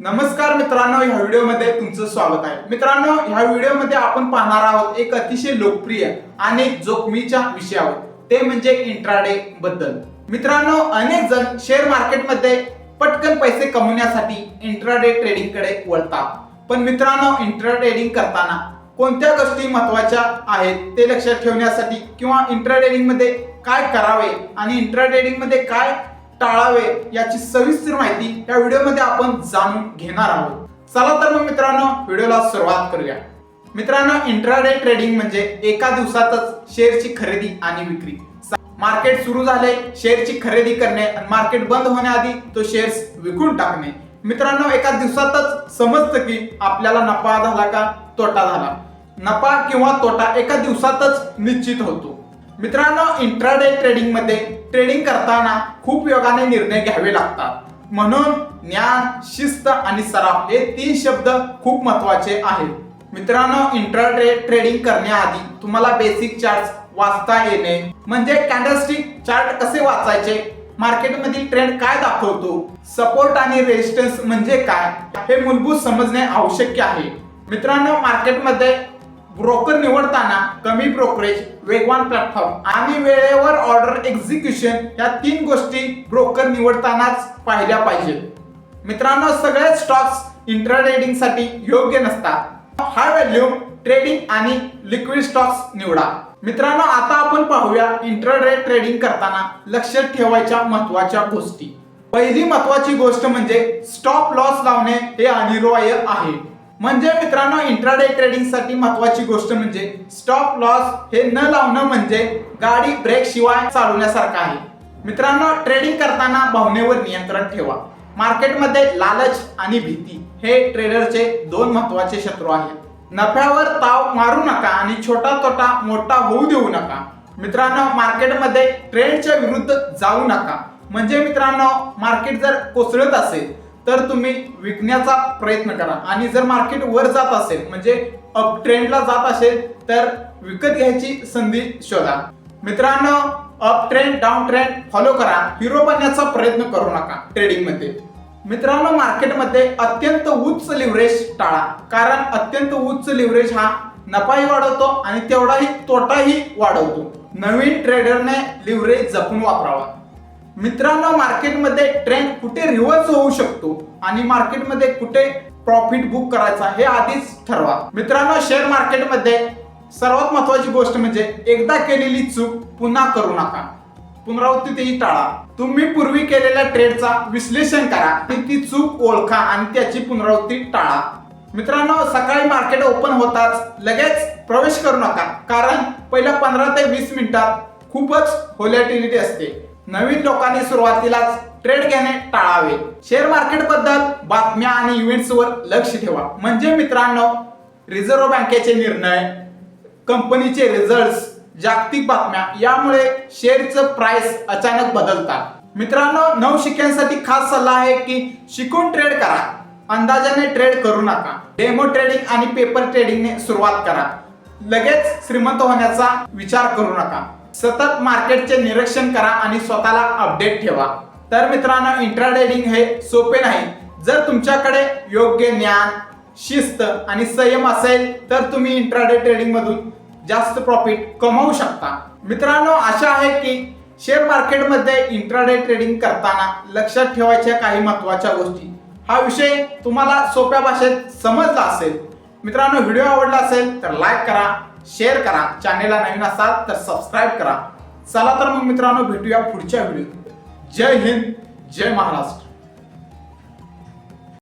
नमस्कार मित्रांनो ह्या व्हिडिओमध्ये तुमचं स्वागत आहे. मित्रांनो ह्या व्हिडिओमध्ये आपण पाहणार आहोत एक अतिशय लोकप्रिय आणि जोखमीच्या विषयावर. ते म्हणजे इंट्राडे बद्दल. मित्रांनो अनेक जण शेअर मार्केटमध्ये पटकन पैसे कमवण्यासाठी इंट्राडे ट्रेडिंगकडे वळतात. पण मित्रांनो इंट्रा ट्रेडिंग करताना कोणत्या गोष्टी महत्त्वाच्या आहेत ते लक्षात ठेवण्यासाठी किंवा इंट्रा ट्रेडिंगमध्ये काय करावे आणि इंट्रा ट्रेडिंगमध्ये काय टाळावे याची सविस्तर माहिती या व्हिडिओमध्ये आपण जाणून घेणार आहोत. चला तर मग मित्रांनो व्हिडिओला सुरुवात करूया. मित्रांनो इंट्राडे ट्रेडिंग म्हणजे एका दिवसातच शेअरची खरेदी आणि विक्री. मार्केट सुरू झाले शेअरची खरेदी करणे आणि मार्केट बंद होण्याआधी तो शेअर्स विकून टाकणे. मित्रांनो एका दिवसातच समजतं की आपल्याला नफा झाला का तोटा झाला. नफा किंवा तोटा एका दिवसातच निश्चित होतो. मित्रांनो इंट्राडे ट्रेडिंगमध्ये ट्रेडिंग करताना खूप योगाने निर्णय घ्यावे लागतात. म्हणून ज्ञान शिस्त आणि सराव हे तीन शब्द खूप महत्त्वाचे आहेत. मित्रांनो इंट्राडे ट्रेडिंग करण्याआधी तुम्हाला बेसिक चार्ट वाचता येणे म्हणजे कॅन्डलस्टिक चार्ट कसे वाचायचे मार्केटमधील ट्रेंड काय दाखवतो सपोर्ट आणि रेजिस्टन्स म्हणजे काय हे मूलभूत समजणे आवश्यक आहे. मित्रांनो मार्केटमध्ये ब्रोकर निवडताना कमी ब्रोकरेज वेगवान प्लॅटफॉर्म आणि वेळेवर ऑर्डर एक्झिक्युशन या तीन गोष्टी ब्रोकर निवडतानाच पाहिल्या पाहिजेत. मित्रांनो सगळे स्टॉक्स इंटर ट्रेडिंगसाठी योग्य नसतात. हाय व्हॅल्यू ट्रेडिंग आणि लिक्विड स्टॉक्स निवडा. मित्रांनो आता आपण पाहूया इंट्राडे ट्रेडिंग करताना लक्षात ठेवायच्या महत्त्वाच्या गोष्टी. पहिली महत्वाची गोष्ट म्हणजे स्टॉप लॉस लावणे हे अनिवार्य आहे. म्हणजे मित्रांनो इंट्राडे ट्रेडिंगसाठी महत्वाची गोष्ट म्हणजे स्टॉप लॉस हे न लावणं म्हणजे गाडी ब्रेक शिवाय चालवण्यासारखं आहे. मित्रांनो ट्रेडिंग करताना भावनेवर नियंत्रण ठेवा. मार्केटमध्ये लालच आणि भीती हे ट्रेडरचे दोन महत्त्वाचे शत्रू आहेत. नफ्यावर ताव मारू नका आणि छोटा तोटा मोठा होऊ देऊ नका. मित्रांनो मार्केटमध्ये ट्रेंडच्या विरुद्ध जाऊ नका. म्हणजे मित्रांनो मार्केट जर कोसळत असेल तर तुम्ही विकण्याचा प्रयत्न करा. आणि जर मार्केट वर जात असेल म्हणजे अप ट्रेंडला जात असेल तर विकत घ्यायची संधी शोधा. मित्रांनो up trend down trend follow करा. हिरो बनण्याचा प्रयत्न करू नका ट्रेडिंगमध्ये. मित्रांनो मार्केटमध्ये अत्यंत उच्च लिव्हरेज टाळा. कारण अत्यंत उच्च लिव्हरेज हा नफाही वाढवतो आणि तेवढाही तोटाही वाढवतो. नवीन ट्रेडरने लिव्हरेज जपून वापरावा. मित्रांनो मार्केटमध्ये ट्रेंड कुठे रिव्हर्स होऊ शकतो आणि मार्केटमध्ये कुठे प्रॉफिट बुक करायचा हे आधीच ठरवा. मित्रांनो शेअर मार्केटमध्ये सर्वात महत्वाची गोष्ट म्हणजे एकदा केलेली चूक पुन्हा करू नका. पुनरावृत्ती तेही टाळा. तुम्ही पूर्वी केलेल्या ट्रेडचा विश्लेषण करा. ती चूक ओळखा आणि त्याची पुनरावृत्ती टाळा. मित्रांनो सकाळी मार्केट ओपन होताच लगेच प्रवेश करू नका. कारण पहिल्या पंधरा ते वीस मिनिटात खूपच होलॅटिलिटी असते. नवीन लोकांनी सुरुवातीलाच ट्रेड घेणे टाळावे. शेअर मार्केटबद्दल बातम्या आणि इव्हेंट्स वर लक्ष ठेवा. म्हणजे मित्रांनो रिझर्व्ह बँकेचे निर्णय कंपनीचे रिझल्ट जागतिक बातम्या यामुळे शेअरचं प्राइस अचानक बदलतात. मित्रांनो नवशिक्यांसाठी खास सल्ला आहे की शिकून ट्रेड करा. अंदाजाने ट्रेड करू नका. डेमो ट्रेडिंग आणि पेपर ट्रेडिंगने सुरुवात करा. लगेच श्रीमंत होण्याचा विचार करू नका. सतत मार्केटचे निरीक्षण करा आणि स्वतःला अपडेट ठेवा. तर मित्रांनो इंट्रा ट्रेडिंग हे सोपे नाही. जर तुमच्याकडे योग्य ज्ञान शिस्त आणि संयम असेल तर तुम्ही इंट्राडे ट्रेडिंग मधून जास्त प्रॉफिट कमवू शकता. मित्रांनो आशा आहे की शेअर मार्केटमध्ये इंट्राडे ट्रेडिंग करताना लक्षात ठेवायच्या काही महत्त्वाच्या गोष्टी. हा विषय तुम्हाला सोप्या भाषेत समजला असेल. मित्रांनो व्हिडिओ आवडला असेल तर लाईक करा. शेअर करा. चॅनेलला नवीन असाल तर सबस्क्राईब करा. चला तर मग मित्रांनो भेटूया पुढच्या व्हिडिओत जय हिंद जय महाराष्ट्र.